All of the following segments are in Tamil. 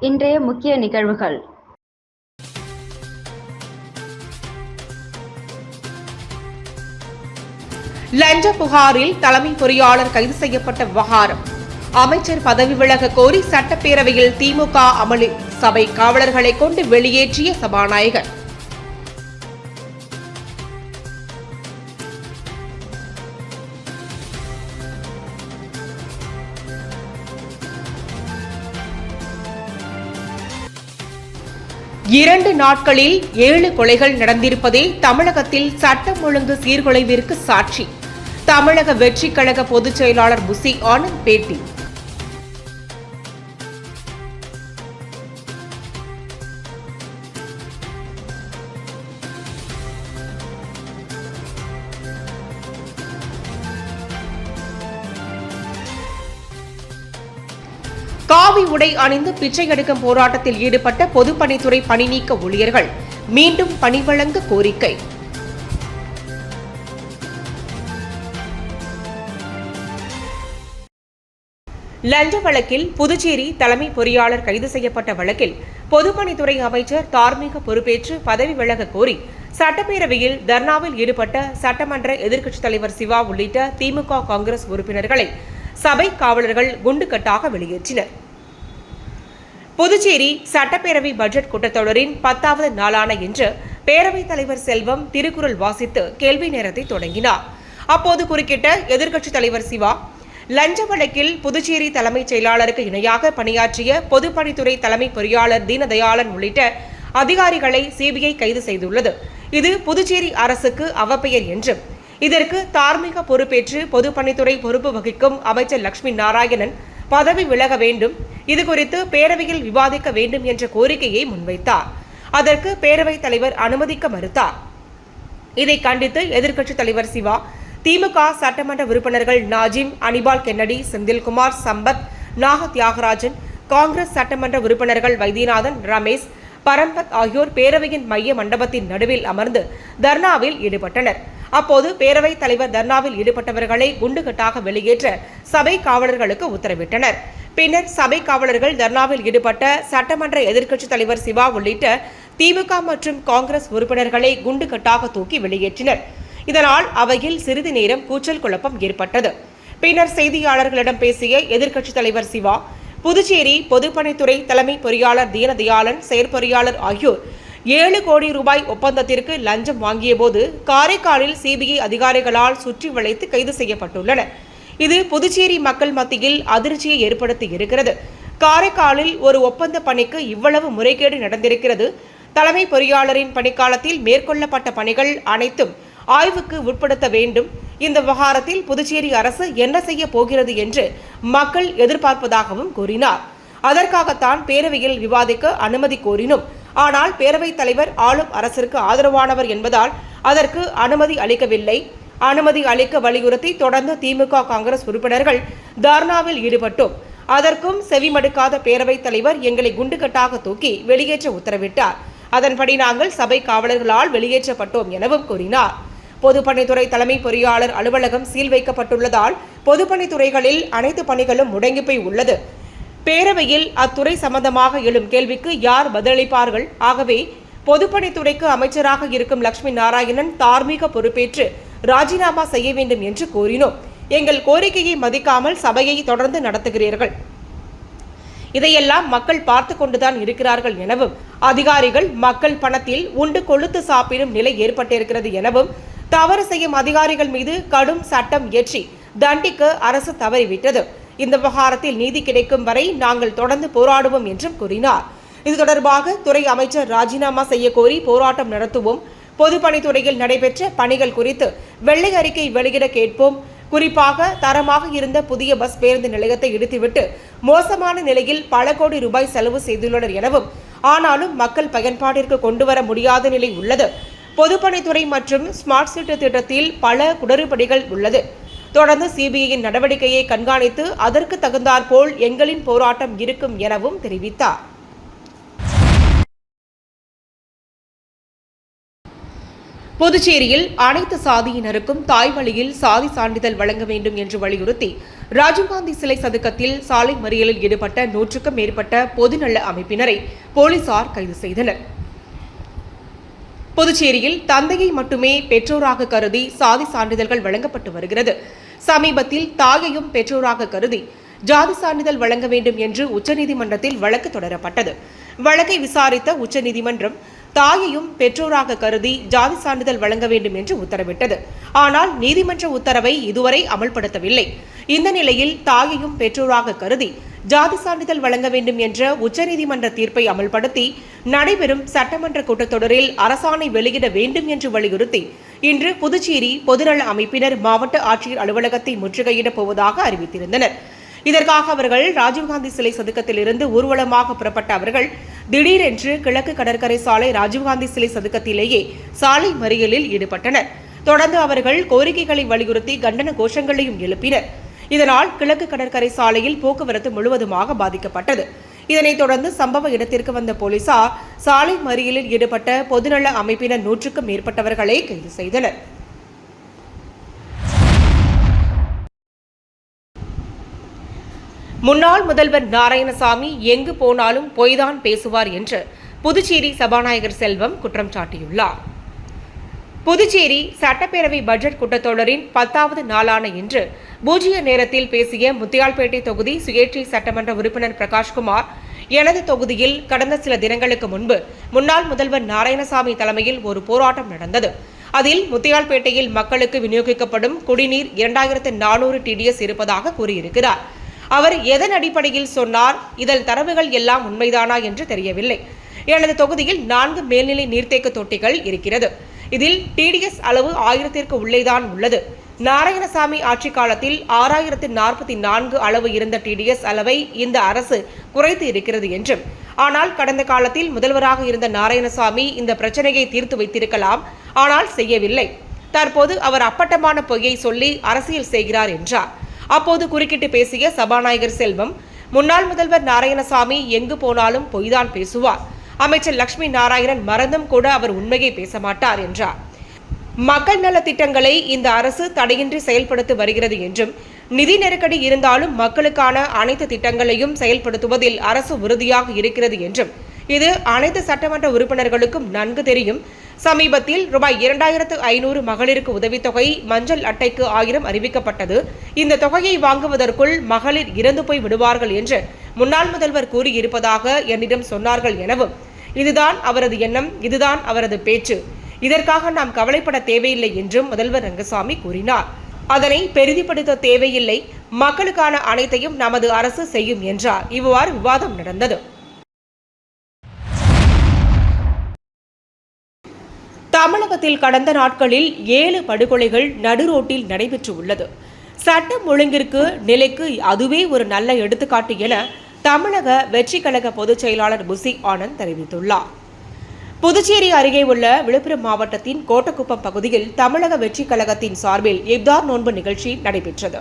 இன்றைய முக்கிய நிகழ்வுகள். லஞ்ச புகாரில் தலைமை பொறியாளர் கைது செய்யப்பட்ட விவகாரம். அமைச்சர் பதவி விலக கோரி சட்டப்பேரவையில் திமுக அமளி. சபை காவலர்களை கொண்டு வெளியேற்றிய சபாநாயகர். இரண்டு நாட்களில் ஏழு கொலைகள் நடந்திருப்பதே தமிழகத்தில் சட்டம் ஒழுங்கு சீர்குலைவிற்கு சாட்சி. தமிழக வெற்றிக்கழக பொதுச் செயலாளர் புசி ஆனந்த் பேட்டி. உடை அணிந்து பிச்சை எடுக்கும் போராட்டத்தில் ஈடுபட்ட பொதுப்பணித்துறை பணி நீக்க ஊழியர்கள். மீண்டும் பணி வழங்க கோரிக்கை. லஞ்ச வழக்கில் புதுச்சேரி தலைமை பொறியாளர் கைது செய்யப்பட்ட வழக்கில் பொதுப்பணித்துறை அமைச்சர் தார்மீக பொறுப்பேற்று பதவி விலக கோரி சட்டப்பேரவையில் தர்ணாவில் ஈடுபட்ட சட்டமன்ற எதிர்க்கட்சித் தலைவர் சிவா உள்ளிட்ட திமுக காங்கிரஸ் உறுப்பினர்களை சபை காவலர்கள் குண்டுக்கட்டாக வெளியேற்றினர். புதுச்சேரி சட்டப்பேரவை பட்ஜெட் கூட்டத்தொடரின் பத்தாவது நாளான இன்று பேரவைத் தலைவர் செல்வம் திருக்குறள் வாசித்து கேள்வி நேரத்தை தொடங்கினார். அப்போது குறுக்கிட்ட எதிர்க்கட்சித் தலைவர் சிவா லஞ்ச வழக்கில் புதுச்சேரி தலைமைச் செயலாளருக்கு இணையாக பணியாற்றிய பொதுப்பணித்துறை தலைமை பொறியாளர் தீனதயாளன் உள்ளிட்ட அதிகாரிகளை சிபிஐ கைது செய்துள்ளது. இது புதுச்சேரி அரசுக்கு அவப்பெயர் என்றும் இதற்கு தார்மீக பொறுப்பேற்று பொதுப்பணித்துறை பொறுப்பு வகிக்கும் அமைச்சர் லட்சுமி நாராயணன் பதவி விலக வேண்டும். இது குறித்து பேரவையில் விவாதிக்க வேண்டும் என்ற கோரிக்கையை முன்வைத்தார். அதற்கு பேரவைத் தலைவர் அனுமதிக்க மறுத்தார். இதை கண்டித்து எதிர்க்கட்சித் தலைவர் சிவா திமுக சட்டமன்ற உறுப்பினர்கள் நாஜிம் அனிபால் கென்னடி செந்தில்குமார் சம்பத் நாக தியாகராஜன் காங்கிரஸ் சட்டமன்ற உறுப்பினர்கள் வைத்தியநாதன் ரமேஷ் பரம்பத் ஆகியோர் பேரவையின் மைய மண்டபத்தின் நடுவில் அமர்ந்து தர்ணாவில் ஈடுபட்டனர். அப்போது பேரவைத் தலைவர் தர்ணாவில் ஈடுபட்டவர்களை குண்டுகட்டாக வெளியேற்ற சபை காவலர்களுக்கு உத்தரவிட்டனர். பின்னர் சபை காவலர்கள் தர்ணாவில் ஈடுபட்ட சட்டமன்ற எதிர்க்கட்சித் தலைவர் சிவா உள்ளிட்ட திமுக மற்றும் காங்கிரஸ் உறுப்பினர்களை குண்டுகட்டாக தூக்கி வெளியேற்றினர். இதனால் அவையில் சிறிது நேரம் கூச்சல் குழப்பம் ஏற்பட்டது. பின்னர் செய்தியாளர்களிடம் பேசிய எதிர்க்கட்சித் தலைவர் சிவா புதுச்சேரி பொதுப்பணித்துறை தலைமை பொறியாளர் தீனதயாளன் செயற்பொறியாளர் ஆகியோர் ஏழு கோடி ரூபாய் ஒப்பந்தத்திற்கு லஞ்சம் வாங்கியபோது காரைக்காலில் சிபிஐ அதிகாரிகளால் சுற்றி வளைத்து கைது செய்யப்பட்டுள்ளனர் இது புதுச்சேரி மக்கள் மத்தியில் அதிர்ச்சியை ஏற்படுத்தி இருக்கிறது. காரைக்காலில் ஒரு ஒப்பந்த பணிக்கு இவ்வளவு முறைகேடு நடந்திருக்கிறது. தலைமை பொறியாளரின் பணிக்காலத்தில் மேற்கொள்ளப்பட்ட பணிகள் அனைத்தும் ஆய்வுக்கு உட்படுத்த வேண்டும். இந்த விவகாரத்தில் புதுச்சேரி அரசு என்ன செய்ய போகிறது என்று மக்கள் எதிர்பார்ப்பதாகவும் கூறினார். அதற்காகத்தான் பேரவையில் விவாதிக்க அனுமதி கோரினோம் ஆனால் பேரவைத் தலைவர் ஆளும் அரசிற்கு ஆதரவானவர் என்பதால் அதற்கு அனுமதி அளிக்கவில்லை. அனுமதி அளிக்க வலியுறுத்தி தொடர்ந்து திமுக காங்கிரஸ் உறுப்பினர்கள் தர்ணாவில் ஈடுபட்டோம். அதற்கும் செவிமடுக்காத பேரவைத் தலைவர் எங்களை குண்டுகட்டாக தூக்கி வெளியேற்ற உத்தரவிட்டார். அதன்படி நாங்கள் சபை காவலர்களால் வெளியேற்றப்பட்டோம் எனவும் கூறினார். பொதுப்பணித்துறை தலைமை பொறியாளர் அலுவலகம் சீல் வைக்கப்பட்டுள்ளதால் பொதுப்பணித்துறைகளில் அனைத்து பணிகளும் முடங்கி போய் உள்ளது. பேரவையில் அத்துறை சம்பந்தமாக எழும் கேள்விக்கு யார் பதிலளிப்பார்கள்? ஆகவே பொதுப்பணித்துறைக்கு அமைச்சராக இருக்கும் லட்சுமி நாராயணன் தார்மீக பொறுப்பேற்று ராஜினாமா செய்ய வேண்டும் என்று கோரினோம். எங்கள் கோரிக்கையை மதிக்காமல் சபையை தொடர்ந்து நடத்துகிறீர்கள். இதையெல்லாம் மக்கள் பார்த்து கொண்டுதான் இருக்கிறார்கள் எனவும் அதிகாரிகள் மக்கள் பணத்தில் உண்டு கொழுத்து சாப்பிடும் நிலை ஏற்பட்டிருக்கிறது எனவும் தவறு செய்யும் அதிகாரிகள் மீது கடும் சட்டம் இயற்றி தண்டிக்க அரசு தவறிவிட்டது. இந்த விவகாரத்தில் நீதி கிடைக்கும் வரை நாங்கள் தொடர்ந்து போராடுவோம் என்றும் கூறினார். இது தொடர்பாக துறை அமைச்சர் ராஜினாமா செய்ய கோரி போராட்டம் நடத்துவோம். பொதுப்பணித்துறையில் நடைபெற்ற பணிகள் குறித்து வெள்ளை அறிக்கை வெளியிட கேட்போம். குறிப்பாக தரமாக இருந்த புதிய பஸ் பேருந்து நிலையத்தை இடித்துவிட்டு மோசமான நிலையில் பல கோடி ரூபாய் செலவு செய்துள்ளனர் எனவும் ஆனாலும் மக்கள் பயன்பாட்டிற்கு கொண்டு வர முடியாத நிலை உள்ளது. பொதுப்பணித்துறை மற்றும் ஸ்மார்ட் சிட்டி திட்டத்தில் பல குடறுபடிகள் உள்ளது. தொடர்ந்து சிபிஐயின் நடவடிக்கையை கண்காணித்து அதற்கு தகுந்தாற்போல் எங்களின் போராட்டம் இருக்கும் எனவும் தெரிவித்தார். புதுச்சேரியில் அனைத்து சாதியினருக்கும் தாய் வழியில் சாதி சான்றிதழ் வழங்க வேண்டும் என்று வலியுறுத்தி ராஜீவ்காந்தி சிலை சதுக்கத்தில் சாலை மறியலில் ஈடுபட்ட நூற்றுக்கும் மேற்பட்ட பொதுநல அமைப்பினரை போலீசார் கைது செய்தனர். புதுச்சேரியில் தந்தையை மட்டுமே பெற்றோராக கருதி சாதி சான்றிதழ்கள் வழங்கப்பட்டு வருகிறது. சமீபத்தில் தாயையும் பெற்றோராக கருதி ஜாதி சான்றிதழ் வழங்க வேண்டும் என்று உச்சநீதிமன்றத்தில் வழக்கு தொடரப்பட்டது. வழக்கை விசாரித்த உச்சநீதிமன்றம் தாயையும் பெற்றோராக கருதி ஜாதி சான்றிதழ் வழங்க வேண்டும் என்று உத்தரவிட்டது. ஆனால் நீதிமன்ற உத்தரவை இதுவரை அமல்படுத்தவில்லை. இந்த நிலையில் தாயையும் பெற்றோராக கருதி ஜாதி சான்றிதழ் வழங்க வேண்டும் என்ற உச்சநீதிமன்ற தீர்ப்பை அமல்படுத்தி நடைபெறும் சட்டமன்ற கூட்டத்தொடரில் அரசாணை வெளியிட வேண்டும் என்று வலியுறுத்தி இன்று புதுச்சேரி பொதுநல அமைப்பினர் மாவட்ட ஆட்சியர் அலுவலகத்தை முற்றுகையிடப் போவதாக அறிவித்திருந்தனர். இதற்காக அவர்கள் ராஜீவ்காந்தி சிலை சதுக்கத்திலிருந்து ஊர்வலமாக புறப்பட்ட அவர்கள் திடீரென்று கிழக்கு கடற்கரை சாலை ராஜீவ்காந்தி சிலை சதுக்கத்திலேயே சாலை மறியலில் ஈடுபட்டனர். தொடர்ந்து அவர்கள் கோரிக்கைகளை வலியுறுத்தி கண்டன கோஷங்களையும் எழுப்பினர். இதனால் கிழக்கு கடற்கரை சாலையில் போக்குவரத்து முழுவதுமாக பாதிக்கப்பட்டது. இதனைத் தொடர்ந்து சம்பவ இடத்திற்கு வந்த போலீசார் சாலை மறியலில் ஈடுபட்ட பொதுநல அமைப்பினர் நூற்றுக்கும் மேற்பட்டவர்களை கைது செய்தனர். முன்னாள் முதல்வர் நாராயணசாமி எங்கு போனாலும் பொய்தான் பேசுவார் என்று புதுச்சேரி சபாநாயகர் செல்வம் குற்றம் சாட்டியுள்ளார். புதுச்சேரி சட்டப்பேரவை பட்ஜெட் கூட்டத்தொடரின் பத்தாவது நாளான இன்று பூஜ்ய நேரத்தில் பேசிய முத்தியால்பேட்டை தொகுதி சுயேட்சை சட்டமன்ற உறுப்பினர் பிரகாஷ்குமார் எனது தொகுதியில் கடந்த சில தினங்களுக்கு முன்பு முன்னாள் முதல்வர் நாராயணசாமி தலைமையில் ஒரு போராட்டம் நடந்தது. அதில் முத்தியால்பேட்டையில் மக்களுக்கு விநியோகிக்கப்படும் குடிநீர் இரண்டாயிரத்து நானூறு டிடிஎஸ் இருப்பதாக கூறியிருக்கிறார். அவர் எதன் அடிப்படையில் சொன்னார்? இதன் தரவுகள் எல்லாம் உண்மைதானா என்று தெரியவில்லை. எனது தொகுதியில் நான்கு மேல்நிலை நீர்த்தேக்க தொட்டிகள் இருக்கிறது. இதில் டிடிஎஸ் அளவு ஆயிரத்திற்கு உள்ளேதான் உள்ளது. நாராயணசாமி ஆட்சி காலத்தில் ஆறாயிரத்து நாற்பத்தி நான்கு அளவு இருந்த டிடிஎஸ் அளவை இந்த அரசு குறைத்து இருக்கிறது என்றும் ஆனால் கடந்த காலத்தில் முதல்வராக இருந்த நாராயணசாமி இந்த பிரச்சனையை தீர்த்து வைத்திருக்கலாம் ஆனால் செய்யவில்லை. தற்போது அவர் அப்பட்டமான பொய்யை சொல்லி அரசியல் செய்கிறார் என்றார். அப்போது குறுக்கிட்டு பேசிய சபாநாயகர் செல்வம் முன்னாள் முதல்வர் நாராயணசாமி எங்கு போனாலும் பொய்தான் பேசுவார். அமைச்சர் லட்சுமி நாராயணன் மறந்தும் கூட அவர் உண்மையை பேச மாட்டார் என்றார். மக்கள் நல திட்டங்களை இந்த அரசு தடையின்றி செயல்படுத்தி வருகிறது என்றும் நிதி நெருக்கடி இருந்தாலும் மக்களுக்கான அனைத்து திட்டங்களையும் செயல்படுத்துவதில் அரசு உறுதியாக இருக்கிறது என்றும் இது அனைத்து சட்டமன்ற உறுப்பினர்களுக்கும் நன்கு தெரியும். சமீபத்தில் ரூபாய் இரண்டாயிரத்து ஐநூறு மகளிருக்கு உதவித்தொகை மஞ்சள் அட்டைக்கு ஆயிரம் அறிவிக்கப்பட்டது. இந்த தொகையை வாங்குவதற்குள் மகளிர் இறந்து போய் விடுவார்கள் என்று முன்னாள் முதல்வர் கூறியிருப்பதாக என்னிடம் சொன்னார்கள் எனவும் இதுதான் அவரது எண்ணம் இதுதான் அவரது பேச்சு. இதற்காக நாம் கவலைப்பட தேவையில்லை என்றும் முதல்வர் ரங்கசாமி கூறினார். அதனை பெரிதிப்படுத்த தேவையில்லை மக்களுக்கான அனைத்தையும் நமது அரசு செய்யும் என்றார். இவ்வாறு விவாதம் நடந்தது. தமிழகத்தில் கடந்த நாட்களில் ஏழு படுகொலைகள் நடுரோட்டில் நடைபெற்று உள்ளது. சட்டம் ஒழுங்கிற்கு நிலைக்கு அதுவே ஒரு நல்ல எடுத்துக்காட்டு என தமிழக வெற்றி கழக பொதுச் செயலாளர் புசி ஆனந்த் தெரிவித்துள்ளார். புதுச்சேரி அருகே உள்ள விழுப்புரம் மாவட்டத்தின் கோட்டக்குப்பம் பகுதியில் தமிழக வெற்றி கழகத்தின் சார்பில் இப்தார் நோன்பு நிகழ்ச்சி நடைபெற்றது.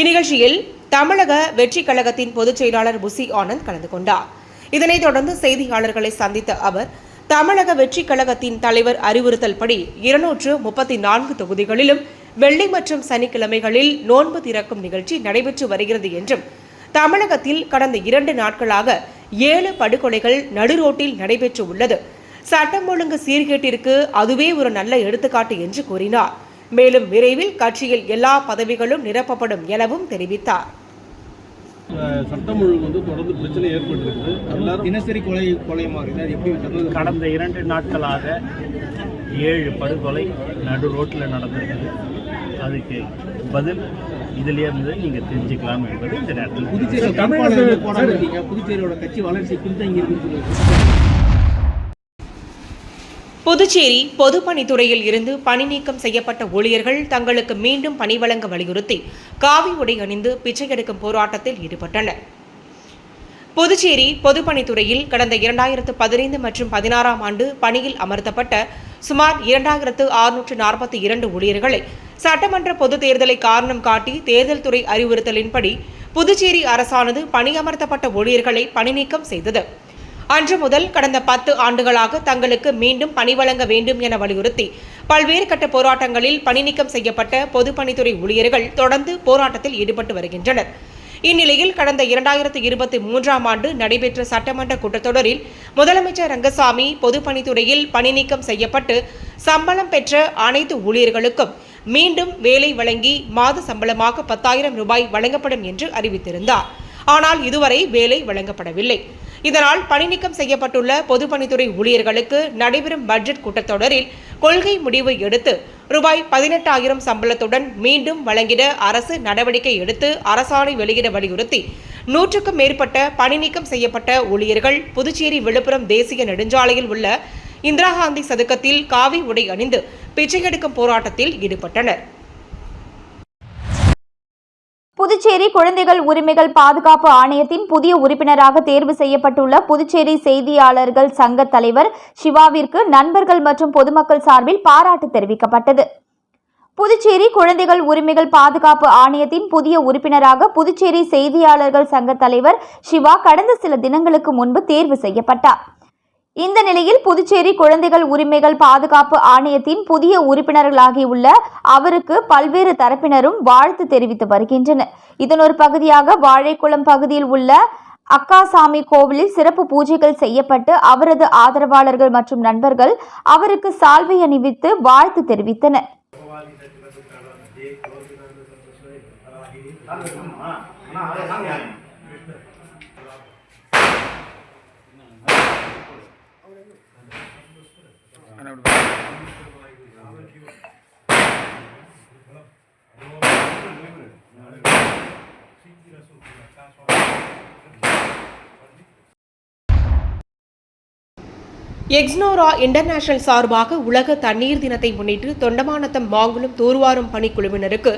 இந்நிகழ்ச்சியில் தமிழக வெற்றி கழகத்தின் பொதுச் செயலாளர் புசி ஆனந்த் கலந்து கொண்டார். இதனைத் தொடர்ந்து செய்தியாளர்களை சந்தித்த அவர் தமிழக வெற்றி கழகத்தின் தலைவர் அறிவுறுத்தல்படி இருநூற்று முப்பத்தி நான்கு தொகுதிகளிலும் வெள்ளி மற்றும் சனிக்கிழமைகளில் நோன்பு திறக்கும் நிகழ்ச்சி நடைபெற்று வருகிறது என்றும் தமிழகத்தில் கடந்த இரண்டு நாட்களாக ஏழு படுகொலைகள் நடுரோட்டில் நடைபெற்று உள்ளது. சட்டம் ஒழுங்கு சீர்கேட்டிற்கு அதுவே ஒரு நல்ல எடுத்துக்காட்டு என்று கூறினார். மேலும் விரைவில் கட்சியில் எல்லா பதவிகளும் நிரப்பப்படும் எனவும் தெரிவித்தார். சட்டம் ஒழுங்கு வந்து தொடர்ந்து பிரச்சனை ஏற்பட்டிருக்குது. எல்லாரும் தினசரி கொலை கொலையுமா இருக்குது அது எப்படி நடந்தது? கடந்த இரண்டு நாட்களாக ஏழு படுகொலை நடு ரோட்டில் நடந்திருக்குது. அதுக்கு பதில் இதிலே இருந்து நீங்கள் தெரிஞ்சுக்கலாம் என்பது இந்த நேரத்தில் புதுச்சேரி புதுச்சேரியோட கட்சி வளர்ச்சி பின்தங்கி இருக்குன்னு புதுச்சேரி பொதுப்பணித்துறையில் இருந்து பணி நீக்கம் செய்யப்பட்ட ஊழியர்கள் தங்களுக்கு மீண்டும் பணி வழங்க வலியுறுத்தி காவி உடை அணிந்து பிச்சை எடுக்கும் போராட்டத்தில் ஈடுபட்டனர். புதுச்சேரி பொதுப்பணித்துறையில் கடந்த இரண்டாயிரத்து பதினைந்து மற்றும் பதினாறாம் ஆண்டு பணியில் அமர்த்தப்பட்ட சுமார் இரண்டாயிரத்து அறுநூற்று நாற்பத்தி இரண்டு ஊழியர்களை சட்டமன்ற பொதுத் தேர்தலை காரணம் காட்டி தேர்தல் துறை அறிவுறுத்தலின்படி புதுச்சேரி அரசானது பணியமர்த்தப்பட்ட ஊழியர்களை பணிநீக்கம் செய்தது. அன்று முதல் கடந்த பத்து ஆண்டுகளாக தங்களுக்கு மீண்டும் பணி வழங்க வேண்டும் என வலியுறுத்தி பல்வேறு கட்ட போராட்டங்களில் பணிநீக்கம் செய்யப்பட்ட பொதுப்பணித்துறை ஊழியர்கள் தொடர்ந்து போராட்டத்தில் ஈடுபட்டு வருகின்றனர். இந்நிலையில் கடந்த இரண்டாயிரத்து இருபத்தி மூன்றாம் ஆண்டு நடைபெற்ற சட்டமன்ற கூட்டத்தொடரில் முதலமைச்சர் ரங்கசாமி பொதுப்பணித்துறையில் பணிநீக்கம் செய்யப்பட்டு சம்பளம் பெற்ற அனைத்து ஊழியர்களுக்கும் மீண்டும் வேலை வழங்கி மாத சம்பளமாக பத்தாயிரம் ரூபாய் வழங்கப்படும் என்று அறிவித்திருந்தார். ஆனால் இதுவரை வேலை வழங்கப்படவில்லை. இதனால் பணிநீக்கம் செய்யப்பட்டுள்ள பொதுப்பணித்துறை ஊழியர்களுக்கு நடைபெறும் பட்ஜெட் கூட்டத்தொடரில் கொள்கை முடிவு எடுத்து ரூபாய் பதினெட்டாயிரம் சம்பளத்துடன் மீண்டும் வழங்கிட அரசு நடவடிக்கை எடுத்து அரசாணை வெளியிட வலியுறுத்தி நூற்றுக்கும் மேற்பட்ட பணிநீக்கம் செய்யப்பட்ட ஊழியர்கள் புதுச்சேரி விழுப்புரம் தேசிய நெடுஞ்சாலையில் உள்ள இந்திரா காந்தி சதுக்கத்தில் காவி உடை அணிந்து பிச்சை எடுக்கும் போராட்டத்தில் ஈடுபட்டனர். புதுச்சேரி குழந்தைகள் உரிமைகள் பாதுகாப்பு ஆணையத்தின் புதிய உறுப்பினராக தேர்வு செய்யப்பட்டுள்ள புதுச்சேரி செய்தியாளர்கள் சங்க தலைவர் சிவாவிற்கு நண்பர்கள் மற்றும் பொதுமக்கள் சார்பில் பாராட்டு தெரிவிக்கப்பட்டது. புதுச்சேரி குழந்தைகள் உரிமைகள் பாதுகாப்பு ஆணையத்தின் புதிய உறுப்பினராக புதுச்சேரி செய்தியாளர்கள் சங்க தலைவர் சிவா கடந்த சில தினங்களுக்கு முன்பு தேர்வு செய்யப்பட்டார். இந்த நிலையில் புதுச்சேரி குழந்தைகள் உரிமைகள் பாதுகாப்பு ஆணையத்தின் புதிய உறுப்பினர்களாகியுள்ள அவருக்கு பல்வேறு தரப்பினரும் வாழ்த்து தெரிவித்து வருகின்றனர் இதன் ஒரு பகுதியாக வாழைக்குளம் பகுதியில் உள்ள அக்காசாமி கோவிலில் சிறப்பு பூஜைகள் செய்யப்பட்டு அவரது ஆதரவாளர்கள் மற்றும் நண்பர்கள் அவருக்கு சால்வை அணிவித்து வாழ்த்து தெரிவித்தனர் எக்ஸ்னோரா இன்டர்நேஷனல் சார்பாக உலக தண்ணீர் தினத்தை முன்னிட்டு தொண்டமானத்தம் மாங்குளம் தூர்வாரும் பணிக்குழுவினருக்கு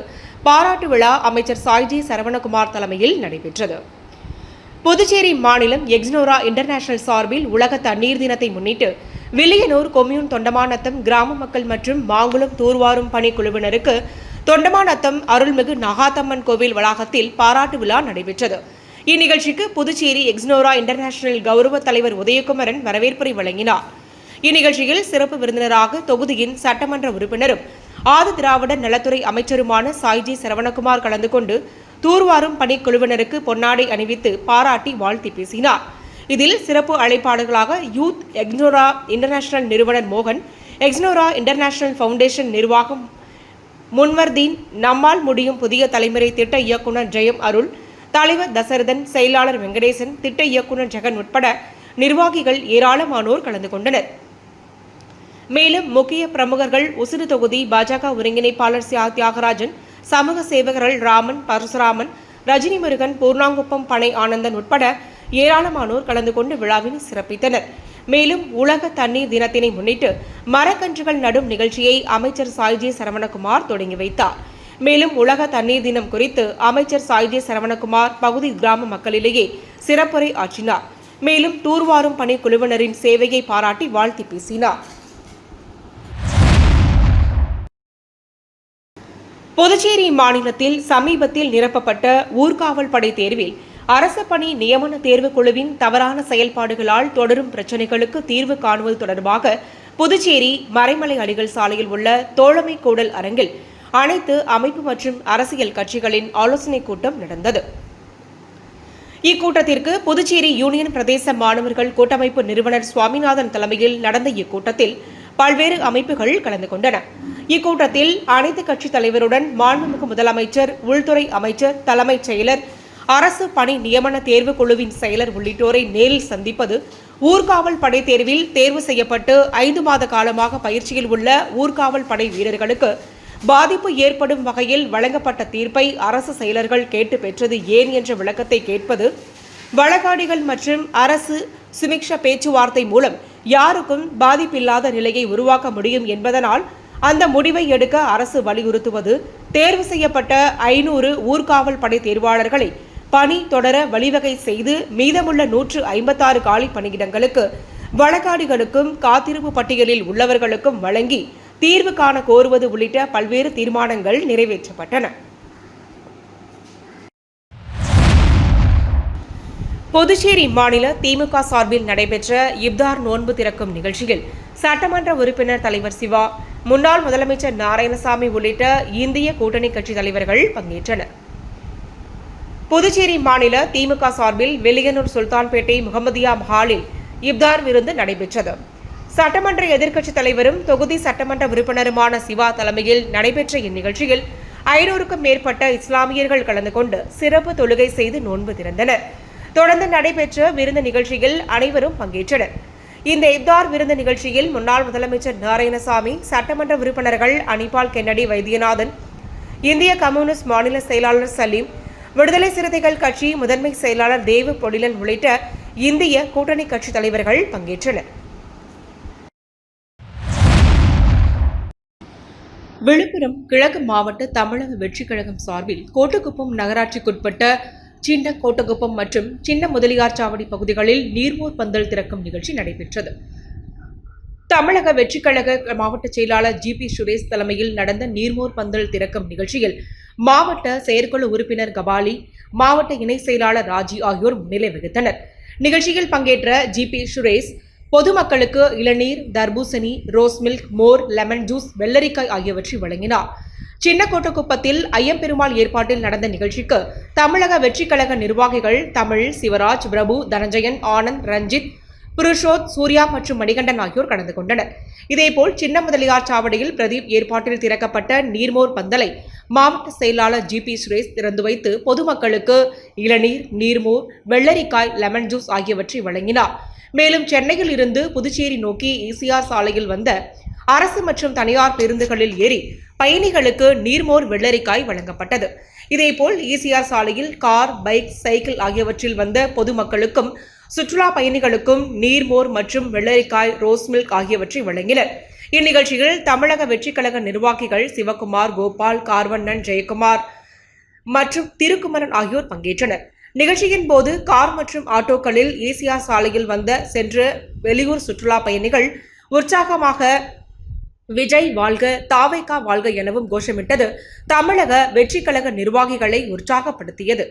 பாராட்டு விழா அமைச்சர் சாய்ஜி சரவணகுமார் தலைமையில் நடைபெற்றது. புதுச்சேரி மாநிலம் எக்ஸ்னோரா இன்டர்நேஷனல் சார்பில் உலக தண்ணீர் தினத்தை முன்னிட்டு வில்லியனூர் கொம்யூன் தொண்டமானத்தம் கிராம மக்கள் மற்றும் மாங்குளம் தூர்வாரும் பணிக்குழுவினருக்கு தொண்டமானத்தம் அருள்மிகு நகாத்தம்மன் கோவில் வளாகத்தில் பாராட்டு விழா நடைபெற்றது. இந்நிகழ்ச்சிக்கு புதுச்சேரி எக்ஸ்னோரா இன்டர்நேஷனல் கௌரவ தலைவர் உதயகுமரன் வரவேற்புரை வழங்கினார். இந்நிகழ்ச்சியில் சிறப்பு விருந்தினராக தொகுதியின் சட்டமன்ற உறுப்பினரும் ஆதி திராவிட நலத்துறை அமைச்சருமான சாய்ஜி சரவணகுமார் கலந்து கொண்டு தூர்வாரும் பணிக்குழுவினருக்கு பொன்னாடை அணிவித்து பாராட்டி வாழ்த்தி பேசினார். இதில் சிறப்பு அழைப்பாளர்களாக யூத் எக்ஸ்னோரா இன்டர்நேஷனல் நிறுவனர் மோகன் எக்ஸ்னோரா இன்டர்நேஷனல் ஃபவுண்டேஷன் நிர்வாகம் முன்வர்தீன் நம்மால் முடியும் புதிய தலைமுறை திட்ட இயக்குனர் ஜெயம் அருள் தலைவர் தசரதன் செயலாளர் வெங்கடேசன் திட்ட இயக்குனர் ஜெகன் உட்பட நிர்வாகிகள் ஏராளமானோர் கலந்து கொண்டனர். மேலும் முக்கிய பிரமுகர்கள் உசுறு தொகுதி பாஜக ஒருங்கிணைப்பாளர் சியா தியாகராஜன் சமூக சேவகர்கள் ராமன் பரசுராமன் ரஜினி முருகன் பூர்ணாங்குப்பம் பனை ஆனந்தன் உட்பட ஏராளமானோர் கலந்து கொண்டு விழாவினை சிறப்பித்தனர். மேலும் உலக தண்ணீர் தினத்தினை முன்னிட்டு மரக்கன்றுகள் நடும் நிகழ்ச்சியை அமைச்சர் சாய்ஜி சரவணகுமார் தொடங்கி வைத்தார். மேலும் உலக தண்ணீர் தினம் குறித்து அமைச்சர் சாய்ஜி சரவணகுமார் பகுதி கிராம மக்களிலேயே சிறப்புரை ஆற்றினார். மேலும் தூர்வாரும் பணி குழுவினரின் சேவையை பாராட்டி வாழ்த்தி பேசினார். புதுச்சேரி மாநிலத்தில் சமீபத்தில் நிரப்பப்பட்ட ஊர்காவல் படை தேர்வில் அரசு பணி நியமன தேர்வுக் குழுவின் தவறான செயல்பாடுகளால் தொடரும் பிரச்சினைகளுக்கு தீர்வு காணுவது தொடர்பாக புதுச்சேரி மறைமலை அடிகள் சாலையில் உள்ள தோழமை கூடல் அரங்கில் அனைத்து அமைப்பு மற்றும் அரசியல் கட்சிகளின் ஆலோசனைக் கூட்டம் நடந்தது. இக்கூட்டத்திற்கு புதுச்சேரி யூனியன் பிரதேச மாணவர்கள் கூட்டமைப்பு நிறுவனர் சுவாமிநாதன் தலைமையில் நடந்த இக்கூட்டத்தில் பல்வேறு அமைப்புகள் கலந்து கொண்டன. இக்கூட்டத்தில் அனைத்து கட்சித் தலைவருடன் மாண்புமிகு முதலமைச்சர் உள்துறை அமைச்சர் தலைமைச் செயலர் அரசு பணி நியமன தேர்வுக் குழுவின் செயலர் உள்ளிட்டோரை நேரில் சந்திப்பது ஊர்காவல் படை தேர்வில் தேர்வு செய்யப்பட்டு ஐந்து மாத காலமாக பயிற்சியில் உள்ள ஊர்காவல் படை வீரர்களுக்கு பாதிப்பு ஏற்படும் வகையில் வழங்கப்பட்ட தீர்ப்பை அரசு செயலர்கள் கேட்டு பெற்றது ஏன் என்ற விளக்கத்தை கேட்பது வழக்காடிகள் மற்றும் அரசு சுமிக்ஷ பேச்சுவார்த்தை மூலம் யாருக்கும் பாதிப்பில்லாத நிலையை உருவாக்க முடியும் என்பதனால் அந்த முடிவை எடுக்க அரசு வலியுறுத்துவது. தேர்வு செய்யப்பட்ட ஐநூறு ஊர்காவல் படை தேர்வாளர்களை பணி தொடர வழிவகை செய்து மீதமுள்ள நூற்று ஐம்பத்தாறு காலி பணியிடங்களுக்கு வழக்காடிகளுக்கும் காத்திருப்பு பட்டியலில் உள்ளவர்களுக்கும் வழங்கி தீர்வு காண கோருவது உள்ளிட்ட பல்வேறு தீர்மானங்கள் நிறைவேற்றப்பட்டன. புதுச்சேரி மாநில திமுக சார்பில் நடைபெற்ற இப்தார் நோன்பு திறக்கும் நிகழ்ச்சியில் சட்டமன்ற உறுப்பினர் தலைவர் சிவா முன்னாள் முதலமைச்சர் நாராயணசாமி உள்ளிட்ட இந்திய கூட்டணி கட்சி தலைவர்கள் பங்கேற்றனர். புதுச்சேரி மாநில திமுக சார்பில் வெளியனூர் சுல்தான்பேட்டை முகமதியா ஹாலில் இப்தார் விருந்து நடைபெற்றது. சட்டமன்ற எதிர்க்கட்சித் தலைவரும் தொகுதி சட்டமன்ற உறுப்பினருமான சிவா தலைமையில் நடைபெற்ற இந்நிகழ்ச்சியில் ஐநூறுக்கும் மேற்பட்ட இஸ்லாமியர்கள் கலந்து கொண்டு சிறப்பு தொழுகை செய்து நோன்பு திறந்தனர். தொடர்ந்து நடைபெற்ற விருந்து நிகழ்ச்சியில் அனைவரும் பங்கேற்றனர். இந்த இப்தார் விருந்து நிகழ்ச்சியில் முன்னாள் முதலமைச்சர் நாராயணசாமி சட்டமன்ற உறுப்பினர்கள் அனிபால் கென்னடி வைத்தியநாதன் இந்திய கம்யூனிஸ்ட் மாநில செயலாளர் சலீம் விடுதலை சிறுத்தைகள் கட்சி முதன்மை செயலாளர் தேவு பொடிலன் உள்ளிட்ட இந்திய கூட்டணி கட்சி தலைவர்கள் பங்கேற்றனர். விழுப்புரம் கிழக்கு மாவட்ட தமிழக வெற்றிக் கழகம் சார்பில் கோட்டுக்குப்பம் நகராட்சிக்குட்பட்ட சின்ன கோட்டகுப்பம் மற்றும் சின்ன முதலியார் சாவடி பகுதிகளில் நீர்மோர் பந்தல் திறக்கும் நிகழ்ச்சி நடைபெற்றது. தமிழக வெற்றிக்கழக மாவட்ட செயலாளர் ஜி பி சுரேஷ் தலைமையில் நடந்த நீர்மோர் பந்தல் திறக்கும் நிகழ்ச்சியில் மாவட்ட செயற்குழு உறுப்பினர் கபாலி மாவட்ட இணை செயலாளர் ராஜி ஆகியோர் முன்னிலை வகித்தனர். நிகழ்ச்சியில் பங்கேற்ற ஜி பி சுரேஷ் பொதுமக்களுக்கு இளநீர் தர்பூசணி ரோஸ் மில்க் மோர் லெமன் ஜூஸ் வெள்ளரிக்காய் ஆகியவற்றை வழங்கினார். சின்னக்கோட்டக்குப்பத்தில் ஐயம்பெருமாள் ஏற்பாட்டில் நடந்த நிகழ்ச்சிக்கு தமிழக வெற்றிக்கழக நிர்வாகிகள் தமிழ் சிவராஜ் பிரபு தனஞ்சயன் ஆனந்த் ரஞ்சித் புருஷோத் சூர்யா மற்றும் மணிகண்டன் ஆகியோர் கலந்து கொண்டனர். இதேபோல் சின்ன முதலியார் சாவடியில் பிரதீப் ஏற்பாட்டில் திறக்கப்பட்ட நீர்மோர் பந்தலை மாவட்ட செயலாளர் ஜி பி சுரேஷ் திறந்து வைத்து பொதுமக்களுக்கு இளநீர் நீர்மோர் வெள்ளரிக்காய் லெமன் ஜூஸ் ஆகியவற்றை வழங்கினார். மேலும் சென்னையில் இருந்து புதுச்சேரி நோக்கி ஈசிஆர் சாலையில் வந்த அரசு மற்றும் தனியார் பேருந்துகளில் ஏறி பயணிகளுக்கு நீர்மோர் வெள்ளரிக்காய் வழங்கப்பட்டது. இதேபோல் ஈசிஆர் சாலையில் கார் பைக் சைக்கிள் ஆகியவற்றில் வந்த பொதுமக்களுக்கும் சுற்றுலா பயணிகளுக்கும் நீர்மோர் மற்றும் வெள்ளரிக்காய் ரோஸ் மில்க் ஆகியவற்றை வழங்கினர். இந்நிகழ்ச்சியில் தமிழக வெற்றிக்கழக நிர்வாகிகள் சிவகுமார் கோபால் கார்வண்ணன் ஜெயக்குமார் மற்றும் திருக்குமரன் ஆகியோர் பங்கேற்றனர். நிகழ்ச்சியின் போது கார் மற்றும் ஆட்டோக்களில் ஏசியா சாலையில் வந்த சென்ற வெளியூர் சுற்றுலா பயணிகள் உற்சாகமாக விஜய் வாழ்க தாவைக்கா வாழ்க எனவும் கோஷமிட்டது. தமிழக வெற்றிக்கழக நிர்வாகிகளை உற்சாகப்படுத்தியது.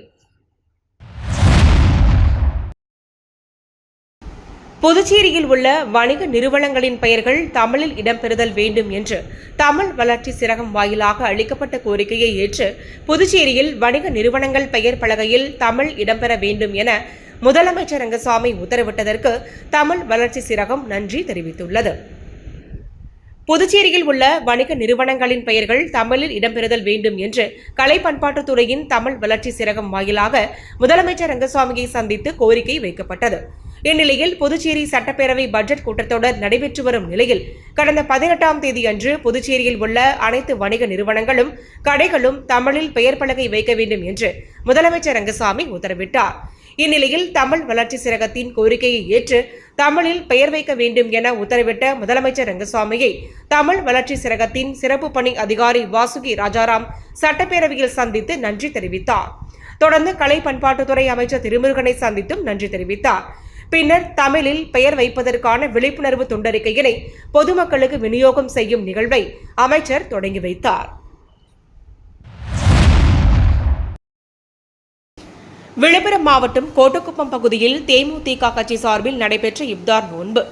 புதுச்சேரியில் உள்ள வணிக நிறுவனங்களின் பெயர்கள் தமிழில் இடம்பெறுதல் வேண்டும் என்று தமிழ் வளர்ச்சி சிறகம் வாயிலாக அளிக்கப்பட்ட கோரிக்கையை ஏற்று புதுச்சேரியில் வணிக நிறுவனங்கள் பெயர் பலகையில் தமிழ் இடம்பெற வேண்டும் என முதலமைச்சர் ரங்கசாமி உத்தரவிட்டதற்கு தமிழ் வளர்ச்சி சிறகம் நன்றி தெரிவித்துள்ளது. புதுச்சேரியில் உள்ள வணிக நிறுவனங்களின் பெயர்கள் தமிழில் இடம்பெறுதல் வேண்டும் என்று கலை பண்பாட்டுத்துறையின் தமிழ் வளர்ச்சி சிறகம் வாயிலாக முதலமைச்சர் ரங்கசாமியை சந்தித்து கோரிக்கை வைக்கப்பட்டது. இந்நிலையில் புதுச்சேரி சட்டப்பேரவை பட்ஜெட் கூட்டத்தொடர் நடைபெற்று வரும் நிலையில் கடந்த பதினெட்டாம் தேதி அன்று புதுச்சேரியில் உள்ள அனைத்து வணிக நிறுவனங்களும் கடைகளும் தமிழில் பெயர் பலகை வைக்க வேண்டும் என்று முதலமைச்சர் ரங்கசாமி உத்தரவிட்டார். இந்நிலையில் தமிழ் வளர்ச்சி சிறகத்தின் கோரிக்கையை ஏற்று தமிழில் பெயர் வைக்க வேண்டும் என உத்தரவிட்ட முதலமைச்சர் ரங்கசாமியை தமிழ் வளர்ச்சி சிறகத்தின் சிறப்பு பணி அதிகாரி வாசுகி ராஜாராம் சட்டப்பேரவையில் சந்தித்து நன்றி தெரிவித்தார். தொடர்ந்து கலை பண்பாட்டுத்துறை அமைச்சர் திருமுருகனை சந்தித்தும் நன்றி தெரிவித்தார். பின்னர் தமிழில் பெயர் வைப்பதற்கான விழிப்புணர்வு தொண்டறிக்கையினை பொதுமக்களுக்கு விநியோகம் செய்யும் நிகழ்வை அமைச்சர் தொடங்கி வைத்தார். விழுப்புரம் மாவட்டம் கோட்டக்குப்பம் பகுதியில் தேமுதிக கட்சி சார்பில் நடைபெற்ற இப்தார் நோன்பு.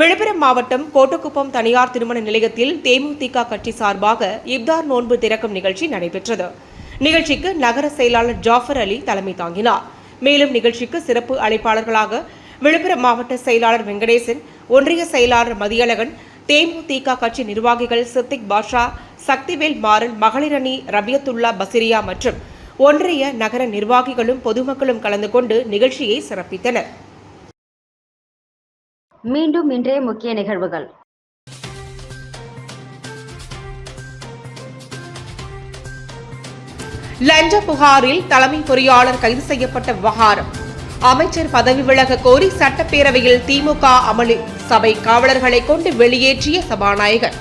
விழுப்புரம் மாவட்டம் கோட்டக்குப்பம் தனியார் திருமண நிலையத்தில் தேமுதிக கட்சி சார்பாக இப்தார் நோன்பு திறக்கும் நிகழ்ச்சி நடைபெற்றது. நிகழ்ச்சிக்கு நகர செயலாளர் ஜாஃபர் அலி தலைமை தாங்கினார். மேலும் நிகழ்ச்சிக்கு சிறப்பு அழைப்பாளர்களாக விழுப்புரம் மாவட்ட செயலாளர் வெங்கடேசன் ஒன்றிய செயலாளர் மதியழகன் தேமுதிக கட்சி நிர்வாகிகள் சித்திக் பாஷா சக்திவேல் மாறன் மகளிரணி ரபியத்துல்லா பசிரியா மற்றும் ஒன்றிய நகர நிர்வாகிகளும் பொதுமக்களும் கலந்து கொண்டு நிகழ்ச்சியை சிறப்பித்தனர். மீண்டும் இன்றைய முக்கிய நிகழ்வுகள். லஞ்ச புகாரில் தலைமை பொறியாளர் கைது செய்யப்பட்ட விவகாரம். அமைச்சர் பதவி விலக கோரி சட்டப்பேரவையில் திமுக அமளி. சபை காவலர்களை கொண்டு வெளியேற்றிய சபாநாயகர்.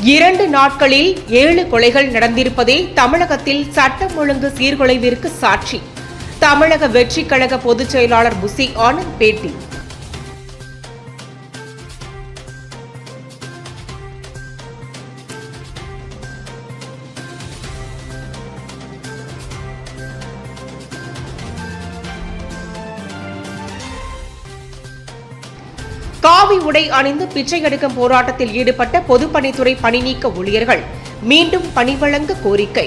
இரண்டு நாட்களில் ஏழு கொலைகள் நடந்திருப்பதே தமிழகத்தில் சட்டம் ஒழுங்கு சீர்குலைவிற்கு சாட்சி. தமிழக வெற்றி கழக பொதுச் செயலாளர் புசி ஆனந்த் பேட்டி. காவி உடை அணிந்து பிச்சை எடுக்கும் போராட்டத்தில் ஈடுபட்ட பொதுப்பணித்துறை பணிநீக்க ஊழியர்கள் மீண்டும் பணி வழங்க கோரிக்கை.